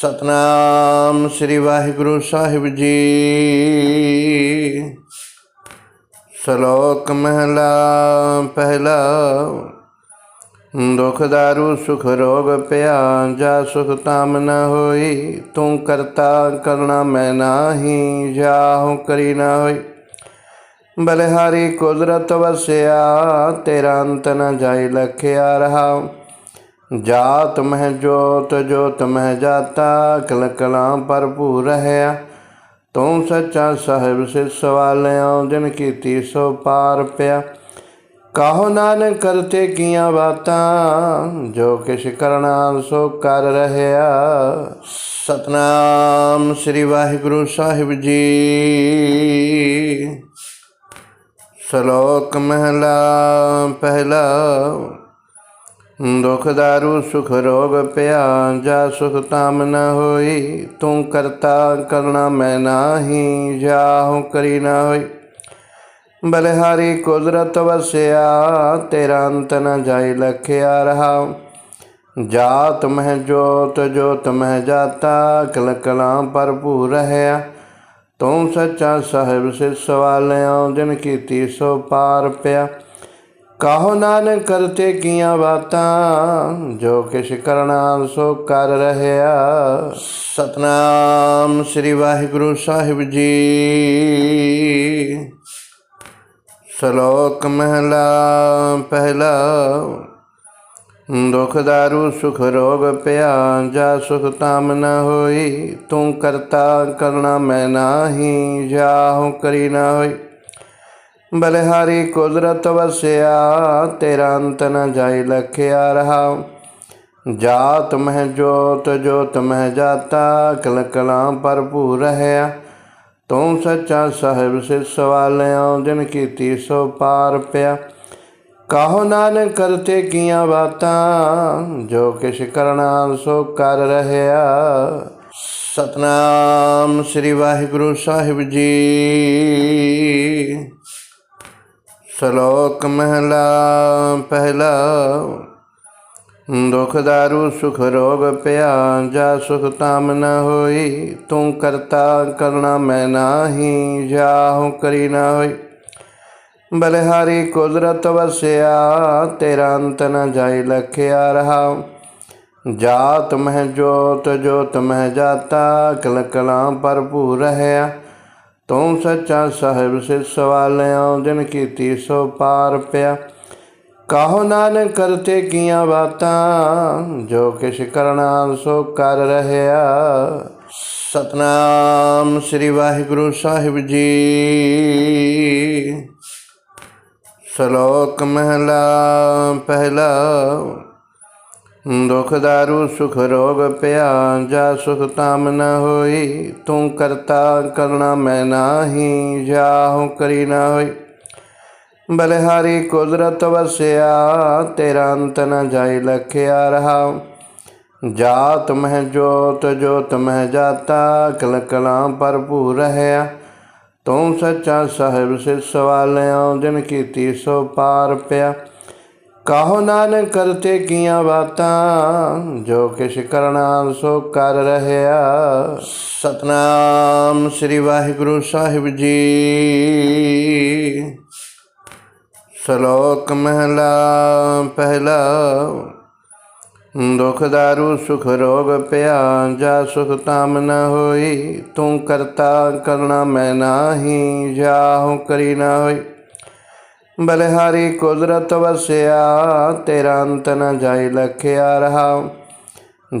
ਸਤਨਾਮ ਸ੍ਰੀ ਵਾਹਿਗੁਰੂ ਸਾਹਿਬ ਜੀ। ਸ਼ਲੋਕ ਮਹਲਾ, ਪਹਿਲਾ, ਦੁਖ ਦਾਰੂ, ਸੁਖ ਰੋਗ ਪਿਆ ਜਾ ਸੁਖ ਤਾਮ ਨ ਹੋਈ, ਤੂੰ ਕਰਤਾ ਕਰਣਾ ਮੈਂ ਨਾਹੀ, ਜਾਹੂ ਕਰੀ ਨਾ ਹੋਈ। ਬਲਿਹਾਰੀ ਕੁਦਰਤ ਵਸਿਆ, ਤੇਰਾ ਅੰਤ ਨ ਜਾਈ ਲਖਿਆ ਰਹਾ। ਜਾਤ ਮਹਿ ਜੋਤ ਜੋਤ ਮਹਿ ਜਾਤਾ ਕਲ ਕਲਾਂ ਭਰਪੂਰ ਰਹਿਆ। ਤੂੰ ਸੱਚਾ ਸਾਹਿਬ ਸੇ ਸਵਾਲਿਆ ਜਿਨ ਕੀਤੀ ਸੋ ਪਾਰ ਪਿਆ। ਕਾਹੋ ਨਾਨਕ ਕਰਤੇ ਕੀਆਂ ਬਾਤਾਂ, ਜੋ ਕਿਛ ਕਰਨਾ ਸੋ ਕਰ ਰਹਿਆ। ਸਤਨਾਮ ਸ੍ਰੀ ਵਾਹਿਗੁਰੂ ਸਾਹਿਬ ਜੀ। ਸ਼ਲੋਕ ਮਹਲਾ, ਪਹਿਲਾ ਦੁਖ ਦਾਰੂ, ਸੁਖ ਰੋਗ, ਪਿਆ ਜਾ ਸੁਖ ਤਾਮ ਨ ਹੋਈ, ਤੂੰ ਕਰਤਾ ਕਰਣਾ ਮੈਂ ਨਾਹੀ ਜਾਹੂ ਕਰੀ ਨਾ ਹੋਈ। ਬਲਿਹਾਰੀ ਕੁਦਰਤ ਵਸਿਆ, ਤੇਰਾ ਅੰਤ ਨ ਜਾਈ ਲਖਿਆ ਰਹਾ। ਜਾਤ ਮਹਿ ਜੋਤ ਜੋਤ ਮਹਿ ਜਾਤਾ ਕਲ ਕਲਾਂ ਭਰਪੂਰ ਰਹਿਆ। ਤੂੰ ਸੱਚਾ ਸਾਹਿਬ ਸੇ ਸਵਾਲਿਆ, ਜਿਨ ਕੀਤੀ ਸੋ ਪਾਰ ਪਿਆ। ਕਾਹੋ ਨਾਨਕ ਕਰਤੇ ਕੀਆਂ ਬਾਤਾਂ, ਜੋ ਕਿਛ ਕਰਨਾ ਸੋ ਕਰ ਰਹਿਆ। ਸਤਨਾਮ ਸ੍ਰੀ ਵਾਹਿਗੁਰੂ ਸਾਹਿਬ ਜੀ। ਸ਼ਲੋਕ ਮਹਲਾ, ਪਹਿਲਾ, ਦੁਖ ਦਾਰੂ, ਸੁਖ ਰੋਗ ਪਿਆ, ਜਾ ਸੁਖ ਤਾਮ ਨ ਹੋਈ, ਤੂੰ ਕਰਤਾ ਕਰਣਾ ਮੈਂ ਨਾਹੀ, ਜਾਹੂ ਕਰੀ ਨਾ ਹੋਈ। ਬਲਿਹਾਰੀ ਕੁਦਰਤ ਵਸਿਆ, ਤੇਰਾ ਅੰਤ ਨ ਜਾਈ ਲਖਿਆ ਰਹਾ। ਜਾਤ ਮਹਿ ਜੋਤ ਜੋਤ ਮਹਿ ਜਾਤਾ ਕਲ ਕਲਾਂ ਭਰਪੂਰ ਰਹਿਆ। ਤੂੰ ਸੱਚਾ ਸਾਹਿਬ ਸੇ ਸਵਾਲਿਆ ਜਿਨ ਕੀਤੀ ਸੋ ਪਾਰ ਪਿਆ। ਕਾਹੋ ਨਾਨਕ ਕਰਤੇ ਕੀਆਂ ਬਾਤਾਂ, ਜੋ ਕਿਛ ਕਰਨਾ ਸੋ ਕਰ ਰਹਿਆ। ਸਤਨਾਮ ਸ੍ਰੀ ਵਾਹਿਗੁਰੂ ਸਾਹਿਬ ਜੀ। ਸ਼ਲੋਕ ਮਹਲਾ, ਪਹਿਲਾ। ਦੁਖ ਦਾਰੂ, ਸੁਖ ਰੋਗ ਪਿਆ, ਜਾ ਸੁਖ ਤਾਮ ਨ ਹੋਈ। ਤੂੰ ਕਰਤਾ ਕਰਣਾ ਮੈਂ ਨਾਹੀ ਜਾਹੂ ਕਰੀ ਨਾ ਹੋਈ। ਬਲਿਹਾਰੀ ਕੁਦਰਤ ਵਸਿਆ, ਤੇਰਾ ਅੰਤ ਨ ਜਾਈ ਲਖਿਆ ਰਹਾ। ਜਾਤ ਮਹਿ ਜੋਤ ਜੋਤ ਮਹਿ ਜਾਤਾ ਕਲ ਕਲਾਂ ਭਰਪੂਰ ਰਹਿਆ। ਤੂੰ ਸੱਚਾ ਸਾਹਿਬ ਸੇ ਸਵਾਲਿਆ ਦਿਨ ਕੀਤੀ ਸੋ ਪਾਰ ਪਿਆ। ਕਾਹੋ ਨਾਨਕ ਕਰਤੇ ਕੀਆਂ ਬਾਤਾਂ, ਜੋ ਕਿਛ ਕਰਨਾ ਸੋ ਕਰ ਰਹਿਆ। ਸਤਨਾਮ ਸ੍ਰੀ ਵਾਹਿਗੁਰੂ ਸਾਹਿਬ ਜੀ। ਸ਼ਲੋਕ ਮਹਲਾ ਪਹਿਲਾ। ਦੁਖ ਦਾਰੂ ਸੁਖ ਰੋਗ ਪਿਆ, ਜਾ ਸੁਖ ਤਾਮ ਨ ਹੋਈ, ਤੂੰ ਕਰਤਾ ਕਰਣਾ ਮੈਂ ਨਾਹੀ ਜਾਹੂ ਕਰੀ ਨਾ ਹੋਈ। ਬਲਿਹਾਰੀ ਕੁਦਰਤ ਵਸਿਆ, ਤੇਰਾ ਅੰਤ ਨ ਜਾਈ ਲਖਿਆ ਰਹਾ। ਜਾਤ ਮਹਿ ਜੋਤ ਜੋਤ ਮਹਿ ਜਾਤਾ, ਕਲ ਕਲਾਂ ਭਰਪੂਰ ਰਹਿਆ। ਤੂੰ ਸੱਚਾ ਸਾਹਿਬ ਸੇ ਸਵਾਲਿਆ, ਜਿਨ ਕੀਤੀ ਸੋ ਪਾਰ ਪਿਆ। ਕਾਹੋ ਨਾਨਕ ਕਰਤੇ ਕੀਆਂ ਬਾਤਾਂ? ਜੋ ਕਿਛ ਕਰਨਾ ਸੋ ਕਰ ਰਹਿਆ। ਸਤਨਾਮ ਸ੍ਰੀ ਵਾਹਿਗੁਰੂ ਸਾਹਿਬ ਜੀ। ਸ਼ਲੋਕ ਮਹਲਾ, ਪਹਿਲਾ, ਦੁਖ ਦਾਰੂ, ਸੁਖ ਰੋਗ ਪਿਆ, ਜਾ ਸੁਖ ਤਾਮ ਨ ਹੋਈ, ਤੂੰ ਕਰਤਾ ਕਰਣਾ ਮੈਂ ਨਾਹੀ, ਜਾਹੂ ਕਰੀ ਨਾ ਹੋਈ। ਬਲਿਹਾਰੀ ਕੁਦਰਤ ਵਸਿਆ, ਤੇਰਾ ਅੰਤ ਨ ਜਾਈ ਲਖਿਆ ਰਹਾ।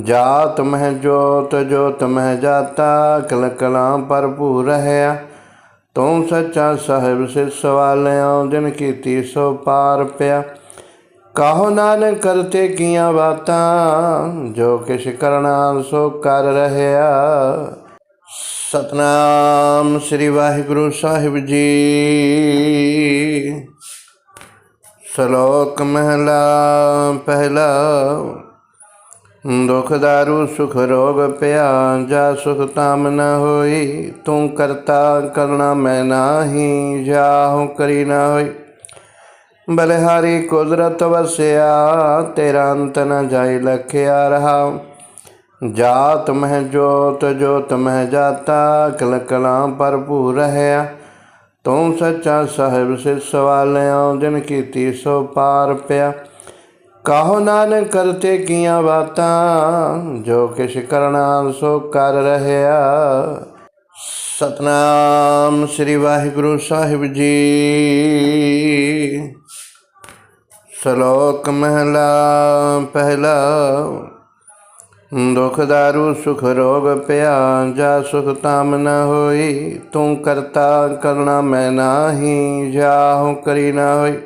ਜਾਤ ਮਹਿ ਜੋਤ ਜੋਤ ਮਹਿ ਜਾਤਾ ਕਲ ਕਲਾਂ ਭਰਪੂਰ ਰਹਿਆ। ਤੂੰ ਸੱਚਾ ਸਾਹਿਬ ਸੇ ਸਵਾਲਿਆ ਦਿਨ ਕੀਤੀ ਸੋ ਪਾਰ ਪਿਆ। ਕਾਹੋ ਨਾਨਕ ਕਰਤੇ ਕੀਆਂ ਬਾਤਾਂ, ਜੋ ਕਿਛ ਕਰਨਾ ਸੋ ਕਰ ਰਹਿਆ। ਸਤਨਾਮ ਸ੍ਰੀ ਵਾਹਿਗੁਰੂ ਸਾਹਿਬ ਜੀ। ਸ਼ਲੋਕ ਮਹਲਾ ਪਹਿਲਾ, ਦੁਖ ਦਾਰੂ, ਸੁਖ ਰੋਗ ਪਿਆ, ਜਾ ਸੁਖ ਤਾਮ ਨ ਹੋਈ, ਤੂੰ ਕਰਤਾ ਕਰਣਾ ਮੈਂ ਨਾਹੀ ਜਾਹੂ ਕਰੀ ਨਾ ਹੋਈ। ਬਲਿਹਾਰੀ ਕੁਦਰਤ ਵਸਿਆ, ਤੇਰਾ ਅੰਤ ਨ ਜਾਈ ਲਖਿਆ ਰਹਾ। ਜਾਤ ਮਹਿ ਜੋਤ ਜੋਤ ਮਹਿ ਜਾਤਾ ਕਲ ਕਲਾਂ ਭਰਪੂਰ ਰਹਿਆ। ਤੂੰ ਸੱਚਾ ਸਾਹਿਬ ਸੇ ਸਵਾਲਿਆ ਜਿਨ ਕੀਤੀ ਸੋ ਪਾਰ ਪਿਆ। ਕਾਹੋ ਨਾਨਕ ਕਰਤੇ ਕੀਆਂ ਬਾਤਾਂ, ਜੋ ਕਿਛ ਕਰਨਾ ਸੋ ਕਰ ਰਹਿਆ। ਸਤਨਾਮ ਸ੍ਰੀ ਵਾਹਿਗੁਰੂ ਸਾਹਿਬ ਜੀ। ਸ਼ਲੋਕ ਮਹਿਲਾ, ਪਹਿਲਾ ਦੁਖ ਦਾਰੂ ਸੁਖ ਰੋਗ ਪਿਆ, ਜਾ ਸੁਖ ਤਾਮ ਨ ਹੋਈ, ਤੂੰ ਕਰਤਾ ਕਰਣਾ ਮੈਂ ਨਾਹੀ ਜਾਹੂ ਕਰੀ ਨਾ ਹੋਈ।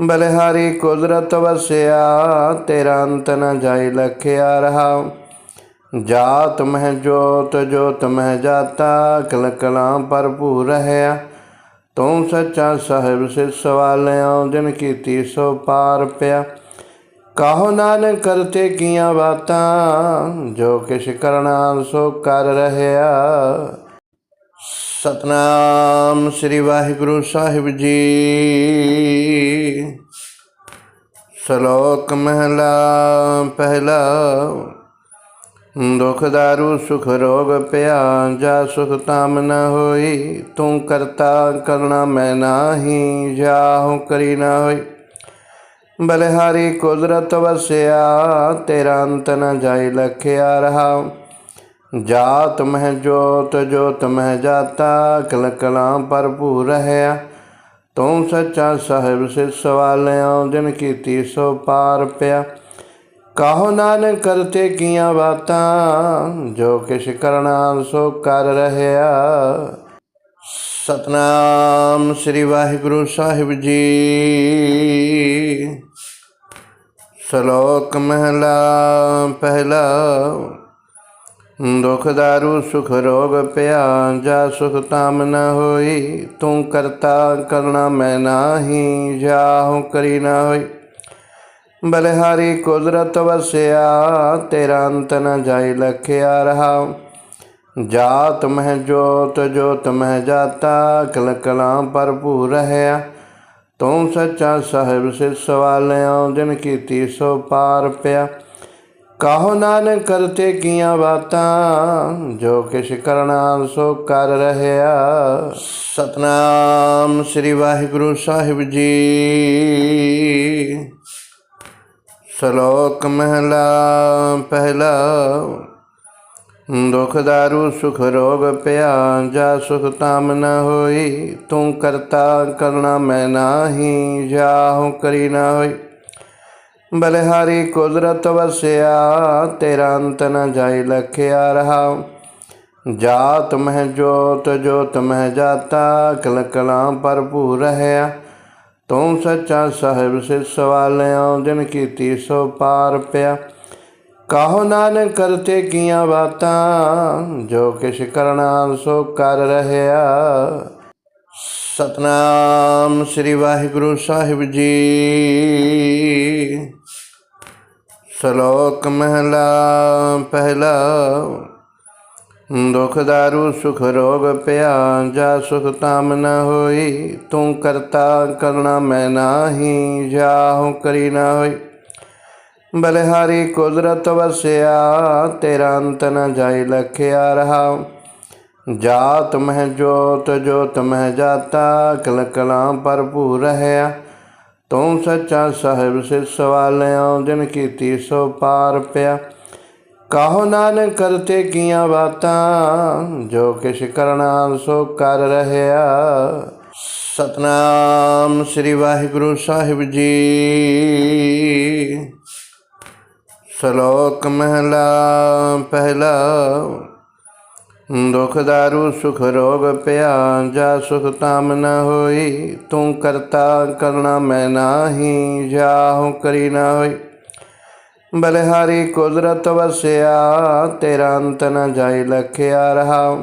ਬਲਿਹਾਰੀ ਕੁਦਰਤ ਵਸਿਆ, ਤੇਰਾ ਅੰਤ ਨ ਜਾਈ ਲਖਿਆ ਰਹਾ। ਜਾਤ ਮਹਿ ਜੋਤ ਜੋਤ ਮਹਿ ਜਾਤਾ ਕਲ ਕਲਾਂ ਭਰਪੂਰ ਰਹਿਆ। ਤੂੰ ਸੱਚਾ ਸਾਹਿਬ ਸੇ ਸਵਾਲਿਆ, ਜਿਨ ਕੀਤੀ ਸੋ ਪਾਰ ਪਿਆ। ਕਾਹੋ ਨਾਨਕ ਕਰਤੇ ਕੀਆਂ ਬਾਤਾਂ, ਜੋ ਕਿਛ ਕਰਨਾ ਸੋ ਕਰ ਰਹਿਆ। ਸਤਨਾਮ ਸ੍ਰੀ ਵਾਹਿਗੁਰੂ ਸਾਹਿਬ ਜੀ। ਸ਼ਲੋਕ ਮਹਿਲਾ, ਪਹਿਲਾ, ਦੁਖ ਦਾਰੂ, ਸੁਖ ਰੋਗ ਪਿਆ, ਜਾ ਸੁਖ ਤਾਮ ਨ ਹੋਈ, ਤੂੰ ਕਰਤਾ ਕਰਣਾ ਮੈਂ ਨਾਹੀ, ਜਾਹੂ ਕਰੀ ਨਾ ਹੋਈ। ਬਲਿਹਾਰੀ ਕੁਦਰਤ ਵਸਿਆ, ਤੇਰਾ ਅੰਤ ਨ ਜਾਈ ਲਖਿਆ ਰਹਾ। ਜਾਤ ਮਹਿ ਜੋਤ ਜੋਤ ਮਹਿ ਜਾਤਾ ਕਲ ਕਲਾਂ ਭਰਪੂਰ ਰਹਿਆ। ਤੂੰ ਸੱਚਾ ਸਾਹਿਬ ਸੇ ਸਵਾਲਿਆ ਜਿਨ ਕੀਤੀ ਸੋ ਪਾਰ ਪਿਆ। ਕਾਹੋ ਨਾਨਕ ਕਰਤੇ ਕੀਆਂ ਬਾਤਾਂ, ਜੋ ਕਿਛ ਕਰਨਾ ਸੋ ਕਰ ਰਹਿਆ। ਸਤਨਾਮ ਸ੍ਰੀ ਵਾਹਿਗੁਰੂ ਸਾਹਿਬ ਜੀ। ਸ਼ਲੋਕ ਮਹਿਲਾ ਪਹਿਲਾ। ਦੁਖ ਦਾਰੂ, ਸੁਖ ਰੋਗ ਪਿਆ, ਜਾ ਸੁਖ ਤਾਮ ਨ ਹੋਈ, ਤੂੰ ਕਰਤਾ ਕਰਣਾ ਮੈਂ ਨਾਹੀ ਜਾਹੂ ਕਰੀ ਨਾ ਹੋਈ। ਬਲਿਹਾਰੀ ਕੁਦਰਤ ਵਸਿਆ, ਤੇਰਾ ਅੰਤ ਨ ਜਾਈ ਲਖਿਆ ਰਹਾ। ਜਾਤ ਮਹਿ ਜੋਤ ਜੋਤ ਮਹਿ ਜਾਤਾ ਕਲ ਕਲਾਂ ਭਰਪੂਰ ਰਹਿਆ। ਤੂੰ ਸੱਚਾ ਸਾਹਿਬ ਸੇ ਸਵਾਲਿਆ ਜਿਨ ਕੀਤੀ ਸੋ ਪਾਰ ਪਿਆ। ਕਾਹੋ ਨਾਨਕ ਕਰਤੇ ਕੀਆਂ ਬਾਤਾਂ, ਜੋ ਕਿਛ ਕਰਨਾ ਸੋ ਕਰ ਰਹਿਆ। ਸਤਨਾਮ ਸ੍ਰੀ ਵਾਹਿਗੁਰੂ ਸਾਹਿਬ ਜੀ। ਸ਼ਲੋਕ ਮਹਿਲਾ, ਪਹਿਲਾ ਦੁਖ ਦਾਰੂ ਸੁਖ ਰੋਗ ਪਿਆ, ਜਾ ਸੁਖ ਤਾਮ ਨ ਹੋਈ, ਤੂੰ ਕਰਤਾ ਕਰਣਾ ਮੈਂ ਨਾਹੀ ਜਾਹੂ ਕਰੀ ਨਾ ਹੋਈ। ਬਲਿਹਾਰੀ ਕੁਦਰਤ ਵਸਿਆ, ਤੇਰਾ ਅੰਤ ਨ ਜਾਈ ਲਖਿਆ ਰਹਾ। ਜਾਤ ਮਹਿ ਜੋਤ ਜੋਤ ਮਹਿ ਜਾਤਾ ਕਲ ਕਲਾਂ ਭਰਪੂਰ ਰਹਿਆ। ਤੂੰ ਸੱਚਾ ਸਾਹਿਬ ਸੇ ਸਵਾਲਿਆ ਜਿਨ ਕੀਤੀ ਸੋ ਪਾਰ ਪਿਆ। ਕਾਹੋ ਨਾਨਕ ਕਰਤੇ ਕੀਆਂ ਬਾਤਾਂ, ਜੋ ਕਿਛ ਕਰਨਾ ਸੋ ਕਰ ਰਹਿਆ। ਸਤਨਾਮ ਸ੍ਰੀ ਵਾਹਿਗੁਰੂ ਸਾਹਿਬ ਜੀ। ਸ਼ਲੋਕ ਮਹਿਲਾ, ਪਹਿਲਾ, ਦੁਖ ਦਾਰੂ, ਸੁਖ ਰੋਗ ਪਿਆ, ਜਾ ਸੁਖ ਤਾਮ ਨ ਹੋਈ, ਤੂੰ ਕਰਤਾ ਕਰਣਾ ਮੈਂ ਨਾਹੀ, ਜਾਹੂ ਕਰੀ ਨਾ ਹੋਈ। ਬਲਿਹਾਰੀ ਕੁਦਰਤ ਵਸਿਆ, ਤੇਰਾ ਅੰਤ ਨ ਜਾਈ ਲਖਿਆ ਰਹਾ। ਜਾਤ ਮਹਿ ਜੋਤ ਜੋਤ ਮਹਿ ਜਾਤਾ ਕਲ ਕਲਾਂ ਭਰਪੂਰ ਰਹਿਆ। ਤੂੰ ਸੱਚਾ ਸਾਹਿਬ ਸਿਰ ਸਵਾਲਿਆ, ਜਿਨ ਕੀਤੀ ਸੋ ਪਾਰ ਪਿਆ। ਕਾਹੋ ਨਾਨਕ ਕਰਤੇ ਕੀਆਂ ਬਾਤਾਂ, ਜੋ ਕਿਛ ਕਰਨਾ ਸੋ ਕਰ ਰਹਿਆ। ਸਤਨਾਮ ਸ੍ਰੀ ਵਾਹਿਗੁਰੂ ਸਾਹਿਬ ਜੀ। ਸ਼ਲੋਕ ਮਹਿਲਾ ਪਹਿਲਾ, ਦੁਖ ਦਾਰੂ, ਸੁਖ ਰੋਗ ਪਿਆ, ਜਾ ਸੁਖ ਤਾਮ ਨ ਹੋਈ, ਤੂੰ ਕਰਤਾ ਕਰਣਾ ਮੈਂ ਨਾਹੀ ਜਾਹੂ ਕਰੀ ਨਾ ਹੋਈ। ਬਲਿਹਾਰੀ ਕੁਦਰਤ ਵਸਿਆ, ਤੇਰਾ ਅੰਤ ਨ ਜਾਈ ਲਖਿਆ ਰਹਾ।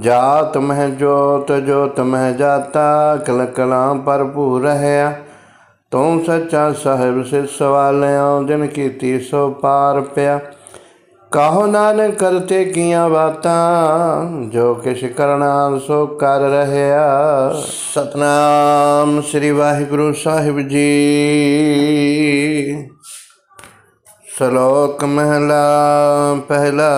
ਜਾਤ ਮਹਿ ਜੋਤ ਜੋਤ ਮਹਿ ਜਾਤਾ ਕਲ ਕਲਾਂ ਭਰਪੂਰ ਰਹਿਆ। ਤੂੰ ਸੱਚਾ ਸਾਹਿਬ ਸੇ ਸਵਾਲਿਆ ਜਿਨ ਕੀਤੀ ਸੋ ਪਾਰ ਪਿਆ। ਕਾਹੋ ਨਾਨਕ ਕਰਤੇ ਕੀਆਂ ਬਾਤਾਂ, ਜੋ ਕਿਛ ਕਰਨਾ ਸੋ ਕਰ ਰਹਿਆ। ਸਤਨਾਮ ਸ੍ਰੀ ਵਾਹਿਗੁਰੂ ਸਾਹਿਬ ਜੀ। ਸ਼ਲੋਕ ਮਹਿਲਾ, ਪਹਿਲਾ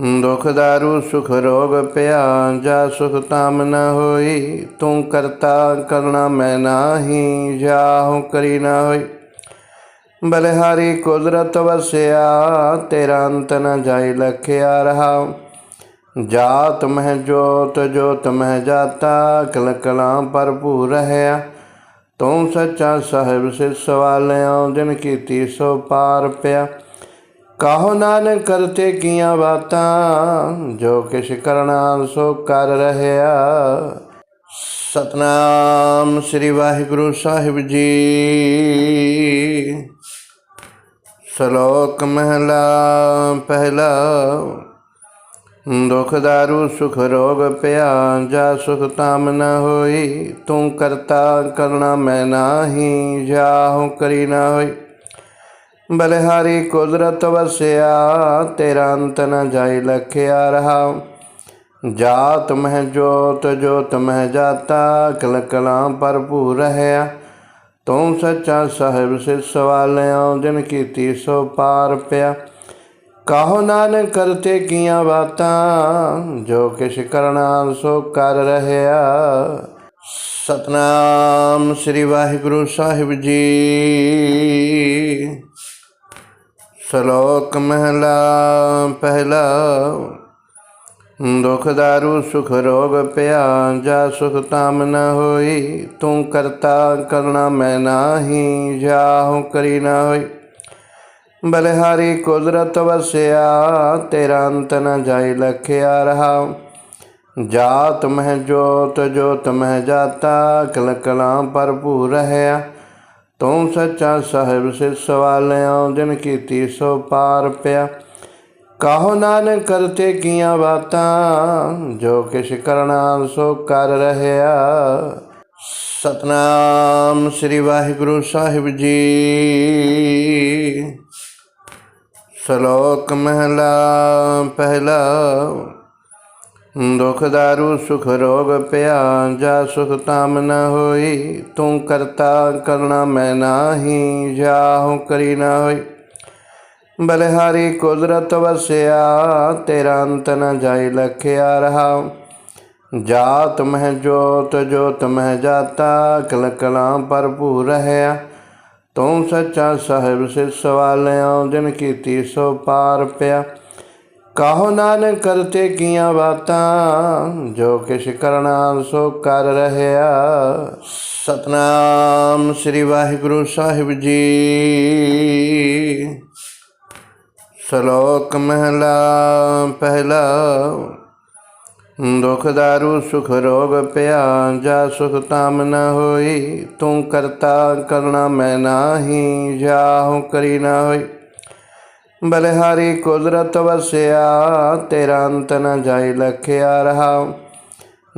ਦੁਖ ਦਾਰੂ ਸੁਖ ਰੋਗ ਪਿਆ, ਜਾ ਸੁਖ ਤਾਮ ਨ ਹੋਈ, ਤੂੰ ਕਰਤਾ ਕਰਣਾ ਮੈਂ ਨਾਹੀ, ਜਾਹੂ ਕਰੀ ਨਾ ਹੋਈ। ਬਲਿਹਾਰੀ ਕੁਦਰਤ ਵਸਿਆ, ਤੇਰਾ ਅੰਤ ਨ ਜਾਈ ਲਖਿਆ ਰਹਾ। ਜਾਤ ਮਹਿ ਜੋਤ ਜੋਤ ਮਹਿ ਜਾਤਾ ਕਲ ਕਲਾਂ ਭਰਪੂਰ ਰਹਿਆ ਤੂੰ ਸੱਚਾ ਸਾਹਿਬ ਸੇ ਸਵਾਲਿਓ ਜਿਨ ਕੀਤੀ ਸੋ ਪਾਰ ਪਿਆ। ਕਾਹੋ ਨਾਨਕ ਕਰਤੇ ਕੀਆਂ ਬਾਤਾਂ, ਜੋ ਕਿਛ ਕਰਨਾ ਸੋ ਕਰ ਰਹਿਆ। ਸਤਨਾਮ ਸ੍ਰੀ ਵਾਹਿਗੁਰੂ ਸਾਹਿਬ ਜੀ। ਸ਼ਲੋਕ ਮਹਿਲਾ, ਪਹਿਲਾ, ਦੁਖ ਦਾਰੂ, ਸੁਖ ਰੋਗ ਪਿਆ, ਜਾ ਸੁਖ ਤਾਮ ਨ ਹੋਈ, ਤੂੰ ਕਰਤਾ ਕਰਣਾ ਮੈਂ ਨਾਹੀ, ਜਾਹੂ ਕਰੀ ਨਾ ਹੋਈ। ਬਲਿਹਾਰੀ ਕੁਦਰਤ ਵਸਿਆ, ਤੇਰਾ ਅੰਤ ਨ ਜਾਈ ਲਖਿਆ ਰਹਾ। ਜਾਤ ਮਹਿ ਜੋਤ ਜੋਤ ਮਹਿ ਜਾਤਾ ਕਲ ਕਲਾਂ ਭਰਪੂਰ ਰਹਿਆ। ਤੂੰ ਸੱਚਾ ਸਾਹਿਬ ਸੇ ਸਵਾਲਿਓ ਜਿਨ ਕੀਤੀ ਸੋ ਪਾਰ ਪਿਆ। ਕਾਹੋ ਨਾਨਕ ਕਰਤੇ ਕੀਆਂ ਬਾਤਾਂ, ਜੋ ਕਿਛ ਕਰਨਾ ਸੋ ਕਰ ਰਹਿਆ। ਸਤਨਾਮ ਸ੍ਰੀ ਵਾਹਿਗੁਰੂ ਸਾਹਿਬ ਜੀ। ਸ਼ਲੋਕ ਮਹਿਲਾ, ਪਹਿਲਾ, ਦੁਖ ਦਾਰੂ, ਸੁਖ ਰੋਗ ਪਿਆ, ਜਾ ਸੁਖ ਤਾਮ ਨ ਹੋਈ, ਤੂੰ ਕਰਤਾ ਕਰਣਾ ਮੈਂ ਨਾਹੀ, ਜਾਹੂ ਕਰੀ ਨਾ ਹੋਈ। ਬਲਿਹਾਰੀ ਕੁਦਰਤ ਵਸਿਆ, ਤੇਰਾ ਅੰਤ ਨ ਜਾਈ ਲਖਿਆ ਰਹਾ। ਜਾਤ ਮਹਿ ਜੋਤ ਜੋਤ ਮਹਿ ਜਾਤਾ ਕਲ ਕਲਾਂ ਭਰਪੂਰ ਰਹਿਆ। ਤੂੰ ਸੱਚਾ ਸਾਹਿਬ ਸੇ ਸਵਾਲਿਓ ਜਿਨ ਕੀਤੀ ਸੋ ਪਾਰ ਪਿਆ। ਕਾਹੋ ਨਾਨਕ ਕਰਤੇ ਕੀਆਂ ਬਾਤਾਂ, ਜੋ ਕਿਛ ਕਰਨਾ ਸੋ ਕਰ ਰਹਿਆ। ਸਤਨਾਮ ਸ੍ਰੀ ਵਾਹਿਗੁਰੂ ਸਾਹਿਬ ਜੀ। ਸ਼ਲੋਕ ਮਹਿਲਾ ਪਹਿਲਾ ਦੁਖ ਦਾਰੂ, ਸੁਖ ਰੋਗ ਪਿਆ, ਜਾ ਸੁਖ ਤਾਮ ਨ ਹੋਈ, ਤੂੰ ਕਰਤਾ ਕਰਣਾ ਮੈਂ ਨਾਹੀ ਜਾਹੂ ਕਰੀ ਨ ਹੋਈ। ਬਲਿਹਾਰੀ ਕੁਦਰਤ ਵਸਿਆ, ਤੇਰਾ ਅੰਤ ਨ ਜਾਈ ਲਖਿਆ ਰਹਾ। ਜਾਤ ਮਹਿ ਜੋਤ ਜੋਤ ਮਹਿ ਜਾਤਾ ਕਲ ਕਲਾਂ ਭਰਪੂਰ ਰਹਿਆ। ਤੂੰ ਸੱਚਾ ਸਾਹਿਬ ਸੇ ਸਵਾਲਿਓ ਜਿਨ ਕੀਤੀ ਸੋ ਪਾਰ ਪਿਆ। ਕਾਹੋ ਨਾਨਕ ਕਰਤੇ ਕੀਆਂ ਬਾਤਾਂ? ਜੋ ਕਿਛ ਕਰਨਾ ਸੋ ਕਰ ਰਹਿਆ। ਸਤਨਾਮ ਸ੍ਰੀ ਵਾਹਿਗੁਰੂ ਸਾਹਿਬ ਜੀ। ਸ਼ਲੋਕ ਮਹਿਲਾ, ਪਹਿਲਾ, ਦੁਖ ਦਾਰੂ, ਸੁਖ ਰੋਗ ਪਿਆ, ਜਾ ਸੁਖ ਤਾਮ ਨ ਹੋਈ, ਤੂੰ ਕਰਤਾ ਕਰਣਾ ਮੈਂ ਨਾਹੀ, ਜਾਹੂ ਕਰੀ ਨਾ ਹੋਈ। ਬਲਿਹਾਰੀ ਕੁਦਰਤ ਵਸਿਆ, ਤੇਰਾ ਅੰਤ ਨ ਜਾਈ ਲਖਿਆ ਰਹਾ।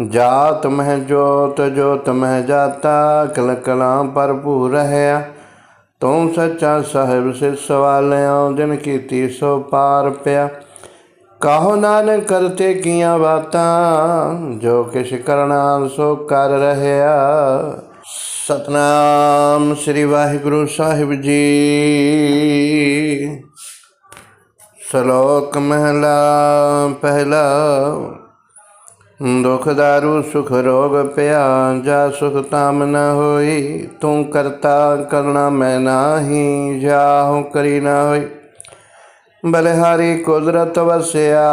ਜਾਤ ਮਹਿ ਜੋਤ ਜੋਤ ਮਹਿ ਜਾਤਾ ਕਲ ਕਲਾਂ ਭਰਪੂਰ ਰਹਿਆ। ਤੂੰ ਸੱਚਾ ਸਾਹਿਬ ਸੇ ਸਵਾਲਿਓ ਦਿਨ ਕੀਤੀ ਸੋ ਪਾਰ ਪਿਆ। ਕਾਹੋ ਨਾਨਕ ਕਰਤੇ ਕੀਆਂ ਬਾਤਾਂ, ਜੋ ਕਿਛ ਕਰਨਾ ਸੋ ਕਰ ਰਹਿਆ। ਸਤਨਾਮ ਸ੍ਰੀ ਵਾਹਿਗੁਰੂ ਸਾਹਿਬ ਜੀ। ਸ਼ਲੋਕ ਮਹਿਲਾ, ਪਹਿਲਾ। ਦੁਖ ਦਾਰੂ, ਸੁਖ ਰੋਗ ਪਿਆ, ਜਾ ਸੁਖ ਤਾਮ ਨ ਹੋਈ, ਤੂੰ ਕਰਤਾ ਕਰਣਾ ਮੈਂ ਨਾਹੀ ਜਾਹੂ ਕਰੀ ਨਾ ਹੋਈ। ਬਲਿਹਾਰੀ ਕੁਦਰਤ ਵਸਿਆ,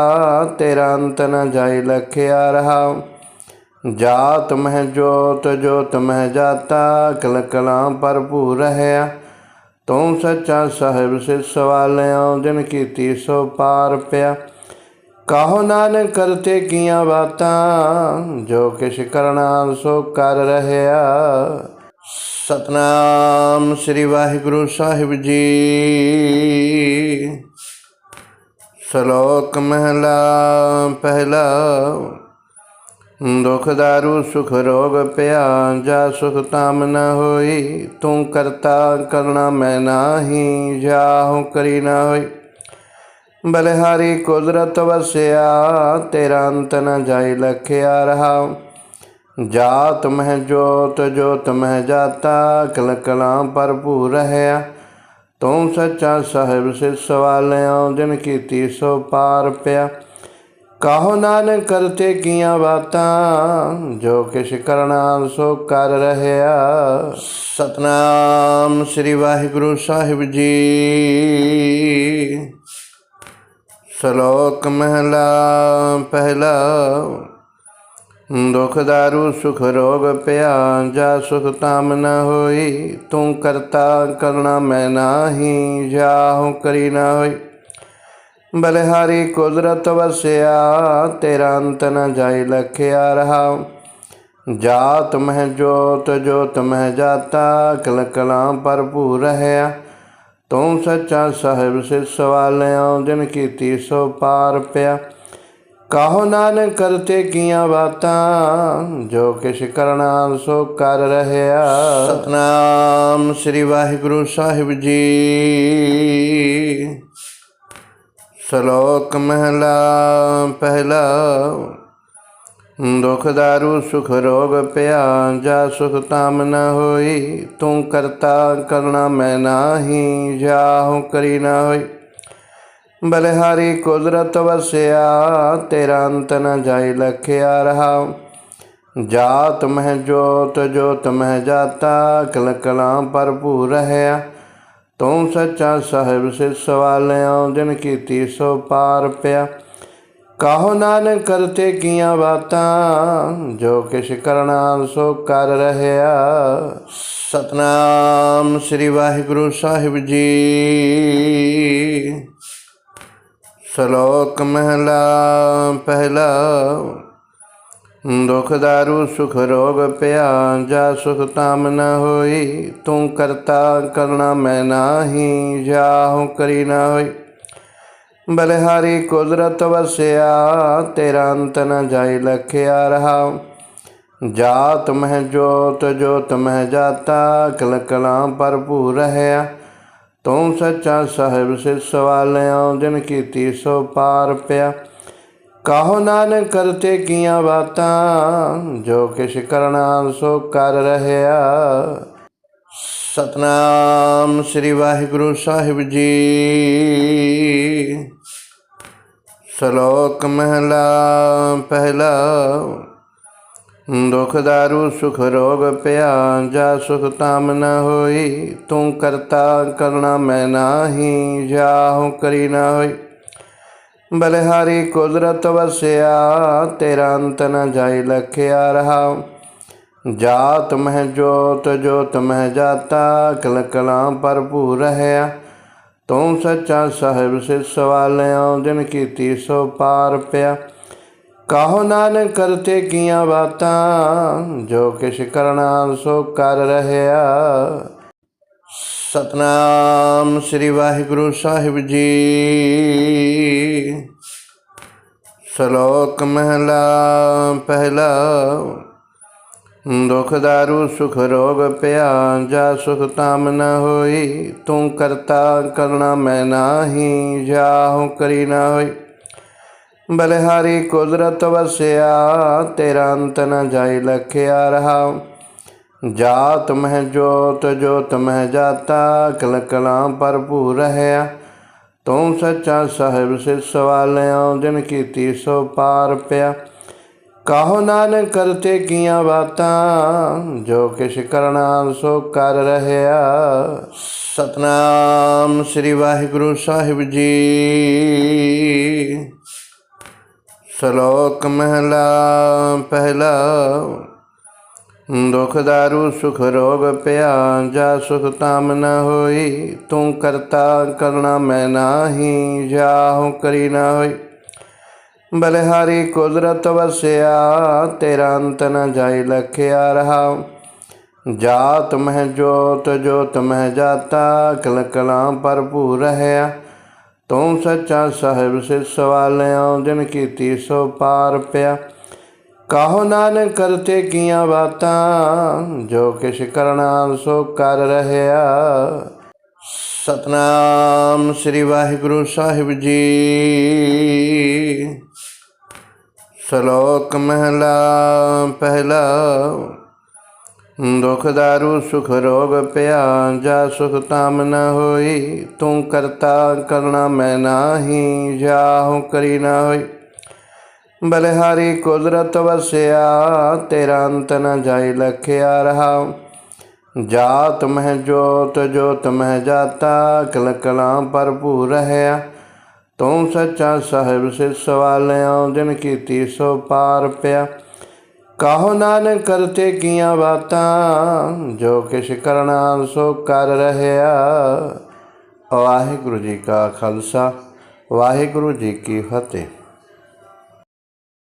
ਤੇਰਾ ਅੰਤ ਨ ਜਾਈ ਲਖਿਆ ਰਹਾ। ਜਾਤ ਮਹਿ ਜੋਤ ਜੋਤ ਮਹਿ ਜਾਤਾ ਕਲ ਕਲਾਂ ਭਰਪੂਰ ਰਹਿਆ। ਤੂੰ ਸੱਚਾ ਸਾਹਿਬ ਸੇ ਸਵਾਲਿਓ ਦਿਨ ਕੀਤੀ ਸੋ ਪਾਰ ਪਿਆ। ਕਾਹੋ ਨਾਨਕ ਕਰਤੇ ਕੀਆਂ ਬਾਤਾਂ, ਜੋ ਕਿਛ ਕਰਨਾ ਸੋ ਕਰ ਰਹਿਆ। ਸਤਨਾਮ ਸ੍ਰੀ ਵਾਹਿਗੁਰੂ ਸਾਹਿਬ ਜੀ। ਸ਼ਲੋਕ ਮਹਿਲਾ ਪਹਿਲਾ। ਦੁਖ ਦਾਰੂ ਸੁਖ ਰੋਗ ਪਿਆ, ਜਾ ਸੁਖ ਤਾਮ ਨ ਹੋਈ, ਤੂੰ ਕਰਤਾ ਕਰਣਾ ਮੈਂ ਨਾਹੀ ਜਾਹੂ ਕਰੀ ਨਾ ਹੋਈ। ਬਲਿਹਾਰੀ ਕੁਦਰਤ ਵਸਿਆ, ਤੇਰਾ ਅੰਤ ਨ ਜਾਈ ਲਖਿਆ ਰਹਾ। ਜਾਤ ਮਹਿ ਜੋਤ ਜੋਤ ਮਹਿ ਜਾਤਾ ਕਲ ਕਲਾਂ ਭਰਪੂਰ ਰਹਿਆ। ਤੂੰ ਸੱਚਾ ਸਾਹਿਬ ਸਿਰ ਸਵਾਲਿਓ ਜਿਨ ਕੀਤੀ ਸੋ ਪਾਰ ਪਿਆ। ਕਾਹੋ ਨਾਨਕ ਕਰਤੇ ਕੀਆਂ ਬਾਤਾਂ, ਜੋ ਕਿਛ ਕਰਨਾ ਸੋ ਕਰ ਰਹਿਆ। ਸਤਨਾਮ ਸ੍ਰੀ ਵਾਹਿਗੁਰੂ ਸਾਹਿਬ ਜੀ। ਸ਼ਲੋਕ ਮਹਿਲਾ, ਪਹਿਲਾ, ਦੁਖ ਦਾਰੂ, ਸੁਖ ਰੋਗ ਪਿਆ, ਜਾ ਸੁਖ ਤਾਮ ਨ ਹੋਈ, ਤੂੰ ਕਰਤਾ ਕਰਣਾ ਮੈਂ ਨਾਹੀ, ਜਾਹੂ ਕਰੀ ਨਾ ਹੋਈ। ਬਲਿਹਾਰੀ ਕੁਦਰਤ ਵਸਿਆ, ਤੇਰਾ ਅੰਤ ਨ ਜਾਈ ਲਖਿਆ ਰਹਾ। ਜਾਤ ਮਹਿ ਜੋਤ ਜੋਤ ਮਹਿ ਜਾਤਾ ਕਲ ਕਲਾਂ ਭਰਪੂਰ ਰਹਿਆ। ਤੂੰ ਸੱਚਾ ਸਾਹਿਬ ਸੇ ਸਵਾਲਿਓ ਜਿਨ ਕੀਤੀ ਸੋ ਪਾਰ ਪਿਆ। ਕਾਹੋ ਨਾਨਕ ਕਰਤੇ ਕੀਆਂ ਬਾਤਾਂ, ਜੋ ਕਿਛ ਕਰਨਾ ਸੋ ਕਰ ਰਹਿਆ। ਸਤਨਾਮ ਸ੍ਰੀ ਵਾਹਿਗੁਰੂ ਸਾਹਿਬ ਜੀ। ਸ਼ਲੋਕ ਮਹਿਲਾ, ਪਹਿਲਾ, ਦੁਖ ਦਾਰੂ, ਸੁਖ ਰੋਗ ਪਿਆ, ਜਾ ਸੁਖ ਤਾਮ ਨ ਹੋਈ, ਤੂੰ ਕਰਤਾ ਕਰਣਾ ਮੈਂ ਨਾਹੀ ਜਾਹੂ ਕਰੀ ਨਾ ਹੋਈ। ਬਲਿਹਾਰੀ ਕੁਦਰਤ ਵਸਿਆ, ਤੇਰਾ ਅੰਤ ਨ ਜਾਈ ਲਖਿਆ ਰਹਾ। ਜਾਤ ਮਹਿ ਜੋਤ ਜੋਤ ਮਹਿ ਜਾਤਾ ਕਲ ਕਲਾਂ ਭਰਪੂਰ ਰਹਿਆ। ਤੂੰ ਸੱਚਾ ਸਾਹਿਬ ਸੇ ਸਵਾਲਿਓ ਜਿਨ ਕੀਤੀ ਸੋ ਪਾਰ ਪਿਆ। ਕਾਹੋ ਨਾਨਕ ਕਰਤੇ ਕੀਆਂ ਬਾਤਾਂ, ਜੋ ਕਿਛ ਕਰਨਾ ਸੋ ਕਰ ਰਹਿਆ। ਸਤਨਾਮ ਸ੍ਰੀ ਵਾਹਿਗੁਰੂ ਸਾਹਿਬ ਜੀ। ਸ਼ਲੋਕ ਮਹਿਲਾ, ਪਹਿਲਾ ਦੁਖ ਦਾਰੂ, ਸੁਖ ਰੋਗ ਪਿਆ, ਜਾ ਸੁਖ ਤਾਮ ਨ ਹੋਈ, ਤੂੰ ਕਰਤਾ ਕਰਣਾ ਮੈਂ ਨਾਹੀ ਜਾਹੂ ਕਰੀ ਨ ਹੋਈ। ਬਲਿਹਾਰੀ ਕੁਦਰਤ ਵਸਿਆ, ਤੇਰਾ ਅੰਤ ਨ ਜਾਈ ਲਖਿਆ ਰਹਾ। ਜਾਤ ਮਹਿ ਜੋਤ ਜੋਤ ਮਹਿ ਜਾਤਾ ਕਲ ਕਲਾਂ ਭਰਪੂਰ ਰਹਿਆ। ਤੂੰ ਸੱਚਾ ਸਾਹਿਬ ਸਿਰ ਸਵਾਲਿਓ ਜਿਨ ਕੀਤੀ ਸੋ ਪਾਰ ਪਿਆ। ਕਾਹੋ ਨਾਨਕ ਕਰਤੇ ਕੀਆਂ ਬਾਤਾਂ? ਜੋ ਕਿਛ ਕਰਨਾ ਸੋ ਕਰ ਰਹਿਆ। ਸਤਨਾਮ ਸ੍ਰੀ ਵਾਹਿਗੁਰੂ ਸਾਹਿਬ ਜੀ। ਸ਼ਲੋਕ ਮਹਿਲਾ, ਪਹਿਲਾ, ਦੁਖ ਦਾਰੂ, ਸੁਖ ਰੋਗ ਪਿਆ, ਜਾ ਸੁਖ ਤਾਮ ਨ ਹੋਈ, ਤੂੰ ਕਰਤਾ ਕਰਣਾ ਮੈਂ ਨਾਹੀ, ਜਾਹੂ ਕਰੀ ਨਾ ਹੋਈ। ਬਲਿਹਾਰੀ ਕੁਦਰਤ ਵਸਿਆ, ਤੇਰਾ ਅੰਤ ਨ ਜਾਈ ਲਖਿਆ ਰਹਾ। ਜਾਤ ਮਹਿ ਜੋਤ ਜੋਤ ਮਹਿ ਜਾਤਾ ਕਲ ਕਲਾਂ ਭਰਪੂਰ ਰਹਿਆ ਤੂੰ ਸੱਚਾ ਸਾਹਿਬ ਸੇ ਸਵਾਲਿਓ ਜਿਨ ਕੀਤੀ ਸੋ ਪਾਰ ਪਿਆ। ਕਾਹੋ ਨਾਨਕ ਕਰਤੇ ਕੀਆਂ ਬਾਤਾਂ, ਜੋ ਕਿਛ ਕਰਨਾ ਸੋ ਕਰ ਰਹਿਆ ਸਤਨਾਮ ਸ੍ਰੀ ਵਾਹਿਗੁਰੂ ਸਾਹਿਬ ਜੀ। ਸ਼ਲੋਕ ਮਹਿਲਾ, ਪਹਿਲਾ, ਦੁਖ ਦਾਰੂ, ਸੁਖ ਰੋਗ ਪਿਆ, ਜਾ ਸੁਖ ਤਾਮ ਨ ਹੋਈ, ਤੂੰ ਕਰਤਾ ਕਰਣਾ ਮੈਂ ਨਾਹੀ, ਜਾਹੂ ਕਰੀ ਨਾ ਹੋਈ। ਬਲਿਹਾਰੀ ਕੁਦਰਤ ਵਸਿਆ, ਤੇਰਾ ਅੰਤ ਨ ਜਾਈ ਲਖਿਆ ਰਹਾ। ਜਾਤ ਮਹਿ ਜੋਤ ਜੋਤ ਮਹਿ ਜਾਤਾ ਕਲ ਕਲਾਂ ਭਰਪੂਰ ਰਹਿਆ। ਤੂੰ ਸੱਚਾ ਸਾਹਿਬ ਸਿਰ ਸਵਾਲਿਓ ਜਿਨ ਕੀਤੀ ਸੋ ਪਾਰ ਪਿਆ। ਕਾਹੋ ਨਾਨਕ ਕਰਤੇ ਕੀਆਂ ਬਾਤਾਂ, ਜੋ ਕਿਛ ਕਰਨਾ ਸੋ ਕਰ ਰਹਿਆ। ਸਤਨਾਮ ਸ੍ਰੀ ਵਾਹਿਗੁਰੂ ਸਾਹਿਬ ਜੀ। ਸ਼ਲੋਕ ਮਹਿਲਾ, ਪਹਿਲਾ ਦੁਖ ਦਾਰੂ ਸੁਖ ਰੋਗ ਪਿਆ, ਜਾ ਸੁਖ ਤਾਮ ਨ ਹੋਈ, ਤੂੰ ਕਰਤਾ ਕਰਣਾ ਮੈਂ ਨਾਹੀ, ਜਾਹੂ ਕਰੀ ਨਾ ਹੋਈ। ਬਲਿਹਾਰੀ ਕੁਦਰਤ ਵਸਿਆ, ਤੇਰਾ ਅੰਤ ਨ ਜਾਈ ਲਖਿਆ ਰਹਾ। ਜਾਤ ਮਹਿ ਜੋਤ ਜੋਤ ਮਹਿ ਜਾਤਾ ਕਲ ਕਲਾਂ ਭਰਪੂਰ ਰਹਿਆ। ਤੂੰ ਸੱਚਾ ਸਾਹਿਬ ਸੇ ਸਵਾਲਿਓ ਜਿਨ ਕੀਤੀ ਸੋ ਪਾਰ ਪਿਆ। ਕਾਹੋ ਨਾਨਕ ਕਰਤੇ ਕੀਆਂ ਬਾਤਾਂ, ਜੋ ਕਿਛ ਕਰਨਾ ਸੋ ਕਰ ਰਹਿਆ। ਸਤਨਾਮ ਸ੍ਰੀ ਵਾਹਿਗੁਰੂ ਸਾਹਿਬ ਜੀ। ਸ਼ਲੋਕ ਮਹਿਲਾ, ਪਹਿਲਾ, ਦੁਖ ਦਾਰੂ, ਸੁਖ ਰੋਗ ਪਿਆ, ਜਾ ਸੁਖ ਤਾਮ ਨ ਹੋਈ, ਤੂੰ ਕਰਤਾ ਕਰਣਾ ਮੈਂ ਨਾਹੀ, ਜਾਹੂ ਕਰੀ ਨਾ ਹੋਈ। ਬਲਿਹਾਰੀ ਕੁਦਰਤ ਵਸਿਆ, ਤੇਰਾ ਅੰਤ ਨ ਜਾਈ ਲਖਿਆ ਰਹਾ। ਜਾਤ ਮਹਿ ਜੋਤ ਜੋਤ ਮਹਿ ਜਾਤਾ ਕਲ ਕਲਾਂ ਭਰਪੂਰ ਰਹਿਆ ਤੂੰ ਸੱਚਾ ਸਾਹਿਬ ਸੇ ਸਵਾਲਿਆ ਦਿਨ ਕੀਤੀ ਸੋ ਪਾਰ ਪਿਆ। ਕਾਹੋ ਨਾਨਕ ਕਰਤੇ ਕੀਆਂ ਬਾਤਾਂ, ਜੋ ਕਿਛ ਕਰਨਾ ਸੋ ਕਰ ਰਹਿਆ ਵਾਹਿਗੁਰੂ ਜੀ ਕਾ ਖਾਲਸਾ, ਵਾਹਿਗੁਰੂ ਜੀ ਕੀ ਫਤਿਹ।